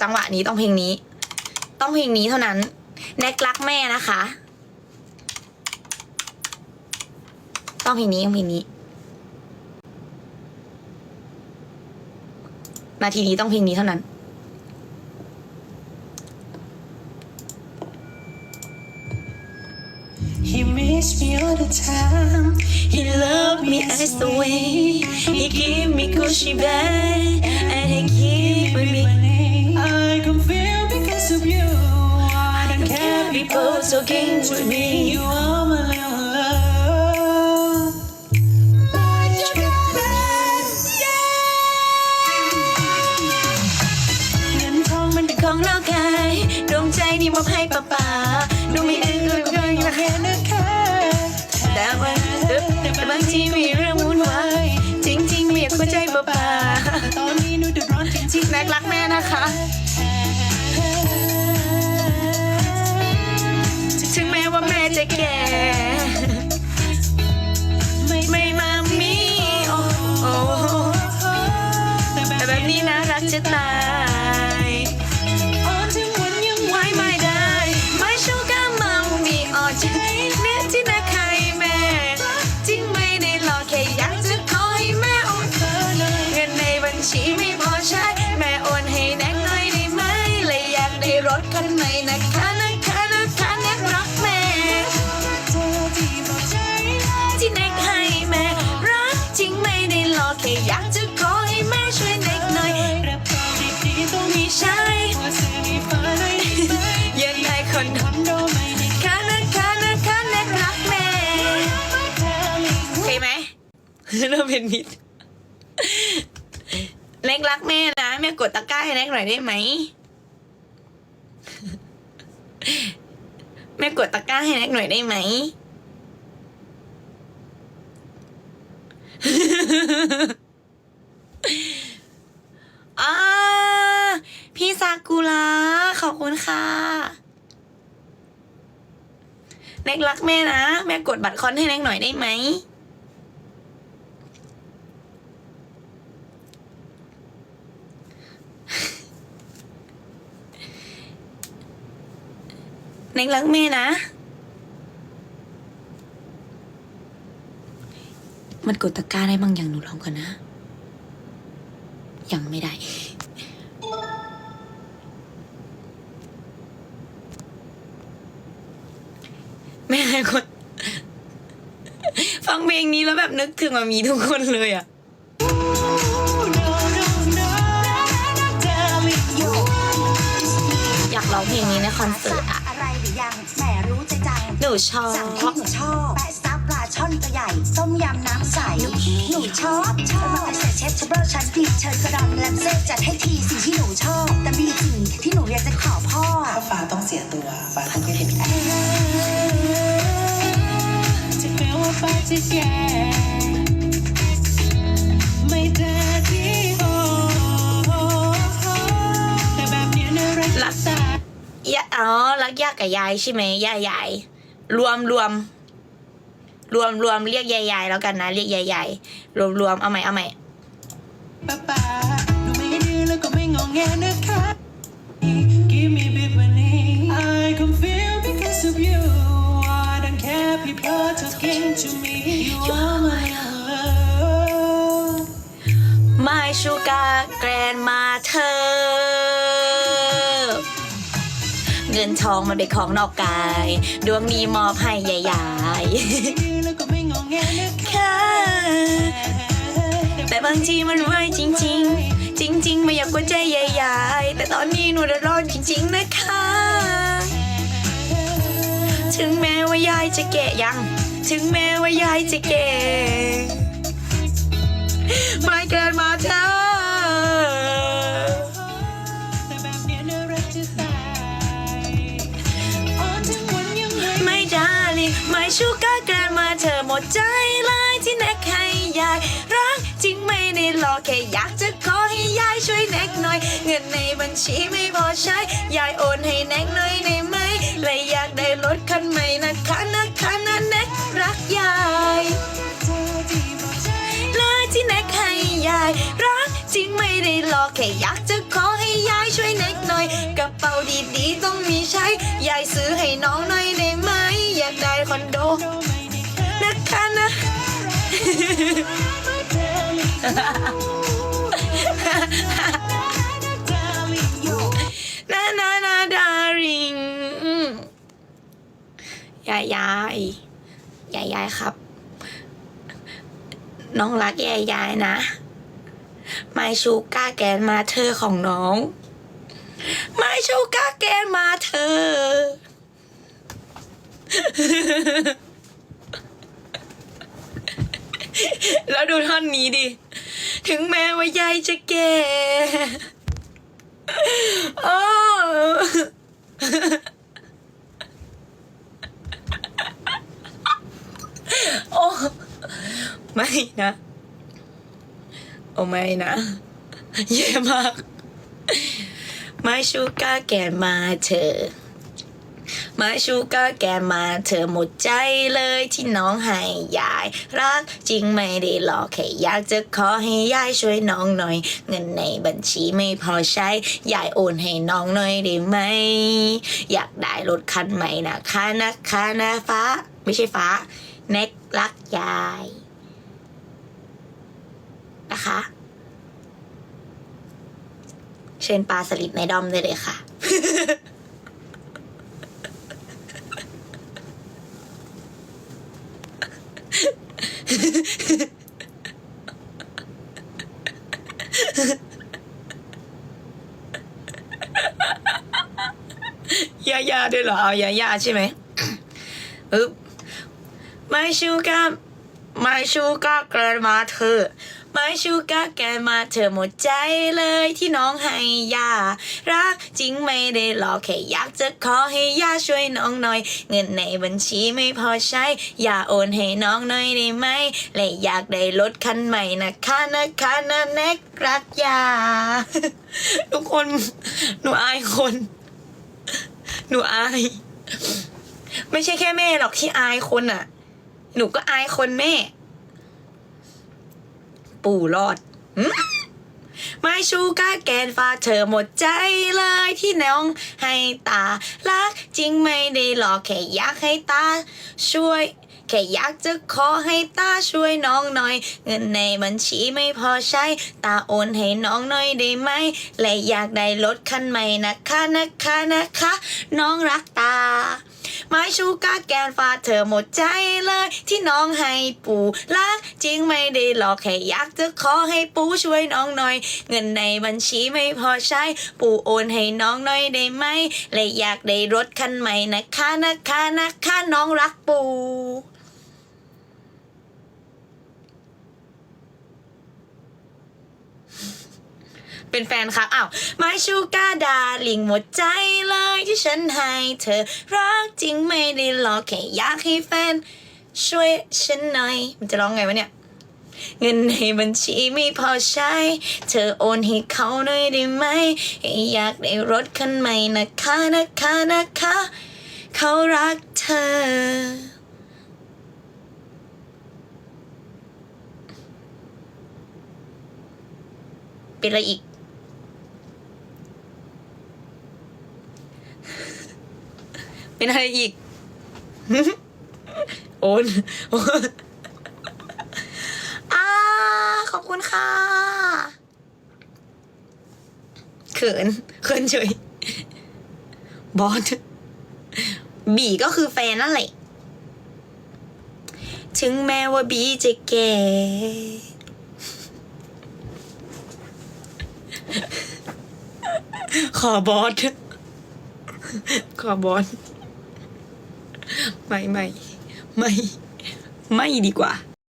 จังหวะนี้ต้องเพลงนี้ ต้องเพลงนี้เท่านั้นแน็กรักแม่นะคะ ต้องเพลงนี้ต้องเพลงนี้ นาทีนี้ต้องเพลงนี้เท่านั้น He missed me all the time. He loved me as the way. He gave me Gucci bag and he keep with me. I can feel because of you. I don't care people talking to me. You are my little love. My sugar, yeah. เงินทองมันเป็นของนอกกายดวงใจนี่มอบให้ป้าป่าดูไม่ดื้อก็ดูอย่างแค่นะคะแต่ว่าแต่บางทีมีเรื่องวุ่นวายจริงๆไม่อยากเข้าใจป้าป่าตอนนี้หนูเดือดร้อนจริงๆแน็กรักแม่นะคะ จะแก่ไม่มามีโอ้โอ้แต่แบบนี้นะรักจะตาย เริ่มเป็นมิตรแน็กรักแม่นะแม่กดตะกร้าให้แน็กหน่อยได้ไหมแม่กดตะกร้าให้แน็กหน่อยได้ไหมอาพี่ซากุระขอบคุณค่ะแน็กรักแม่นะ แม่กดบัตรคอนให้แน็กหน่อยได้ไหม แน็กรักแม่นะ มันกดตะกร้าได้บางอย่างหนูลองก่อนนะ ยังไม่ได้ แม่คนฟังเพลงนี้แล้วแบบนึกถึงมามีทุกคนเลยอะอยากร้องเพลงนี้ในคอนเสิร์ตอะ รหรือยังแหมรู้ใจจังหนูชอบสั่งที่หนูชอบแปะซับปลาช่อนตัวใหญ่ต้มยำน้ำใสหนูชอบชอบเสร็จเชฟชเบอร์ชั้นดีเชิญกระดำแลมเซ่จัดให้ทีสิ่งที่หนูชอบ แต่มีสิ่งที่หนูอยากจะขอพ่อถ้าฟ้าต้องเสียตัวฟ้าต้องไม่เป็นจะแม้ว่าฟ้าจะแย่ ยะอ๋อรักยากกับยายใช่ไหมยายยายรวมรวมรวมรวมเรียกยายยายแล้วกันนะ เรียกยายยายรวมรวมเอาใหม่เอาใหม่ป้าป้าดูไม่ดื้อแล้วก็ไม่งองแงนะคะ Give me big money I can feel because of you I don't care people talking to me You are my love ไม่ชูกาแกร นมาเธองินทองมันเป็นของนอกกาย ดวงนี้มอบให้ยายยายดื้อแล้วก็ไม่งองแงนะคะค่ะแต่บางทีมันไหวจริง ๆ จริง ๆ ไม่อยากกวนใจยายยายแต่ตอนนี้หนูเดือดร้อนจริง ๆ นะคะ ถึงแม้ว่ายายจะแก่ยัง ถึงแม้ว่ายายจะแก่ อยากจะขอให้ยายช่วยแน็กหน่อย เงินในบัญชีไม่พอใช้ ยายโอนให้แน็กหน่อยได้ไหมเลยอยากได้รถคันใหม่นะคะนะคะนะแน็กรักยายเธอที่บอกใจเลยที่แน็กให้ยายรักจริงไม่ได้หลอกแค่อยากจะขอให้ยายช่วยแน็กหน่อยกระเป๋าดีๆต้องมีใช้ ยายซื้อให้น้องหน่อยได้ไหมอยากได้คอนโดนะคะนะนาายยายยายยายครับ น้องรักยายยายนะไม่ชูก้าแกนมาเธอของน้องไม่ชูก้าแกนมาเธอ แล้วดูท่อนนี้ดิ ถึงแม้ว่ายายจะแก่โอ้โอ้ ไม่นะ โอ้ไม่นะแย่มากไม่ชูก้าแกนมาเธอ มาชูก้าแกมาเธอหมดใจเลยที่น้องให้ยาย รักจริงไม่ได้หลอกแค่อยากจะขอให้ยายช่วยน้องหน่อย เงินในบัญชีไม่พอใช้ ยายโอนให้น้องหน่อยได้ไหม อยากได้รถคันใหม่นะคะนะคะนะฟ้า ไม่ใช่ฟ้า เน็กรักยาย นะคะ เชิญปลาสลิดในดอมได้เลยค่ะ ยายาด้วยเหรอ เอายาย่าใช่ไหมอึ๊บไม่ชูก้าไม่ชูก้าแกรนมาเธอ ไม่ชูก้าแกมาเธอหมดใจเลยที่น้องให้ยารักจริงไม่ได้หลอกแค่อยากจะขอให้ยาช่วยน้องหน่อย เงินในบัญชีไม่พอใช้อย่าโอนให้น้องหน่อยได้ไหมและอยากได้รถคันใหม่นะคะนะคะนะแนกรักยาทุกคนหนูอายคนหนูอาย ไม่ใช่แค่แม่หรอกที่อายคนอะ หนูก็อายคนแม่ ปู่รอดไม่ชูก้าแกนฟ้าเธอหมดใจเลยที่น้องให้ตารักจริงไม่ได้หลอกแค่อยากให้ตาช่วย แค่อยากจะขอให้ตาช่วยน้องหน่อย เงินในบัญชีไม่พอใช้ ตาโอนให้น้องหน่อยได้ไหม และอยากได้รถคันใหม่นะคะนะคะนะคะ น้องรักตา ไม้ชูกาแกนฟาเธอหมดใจเลย ที่น้องให้ปู่รักจริงไม่ได้หลอกแค่อยากจะขอให้ปู่ช่วยน้องหน่อย เงินในบัญชีไม่พอใช้ ปู่โอนให้น้องหน่อยได้ไหมและอยากได้รถคันใหม่นะคะนะคะนะคะน้องรักปู่ เป็นแฟนครับอ้าวไม่ชูกาดาลิงหมดใจเลยที่ฉันให้เธอรักจริงไม่ได้หลอกแค่อยากให้แฟน ช่วยฉันหน่อยมันจะร้องไงวะเนี่ยเงินในบัญชีไม่พอใช้ เธอโอนให้เขาหน่อยได้ไหม อยากได้รถคันใหม่นะคะนะคะนะคะ เขารักเธอ เป็นอะไรอีก เป็นอะไรอีก โอนอ่าขอบคุณค่ะ เขิน เขินเฉย บอส บีก็คือแฟนนั่นแหละ ถึงแม้ว่าบีจะแก่ขอบอส ขอบอส ไม่ไม่ไม่ไม่ดีกว่า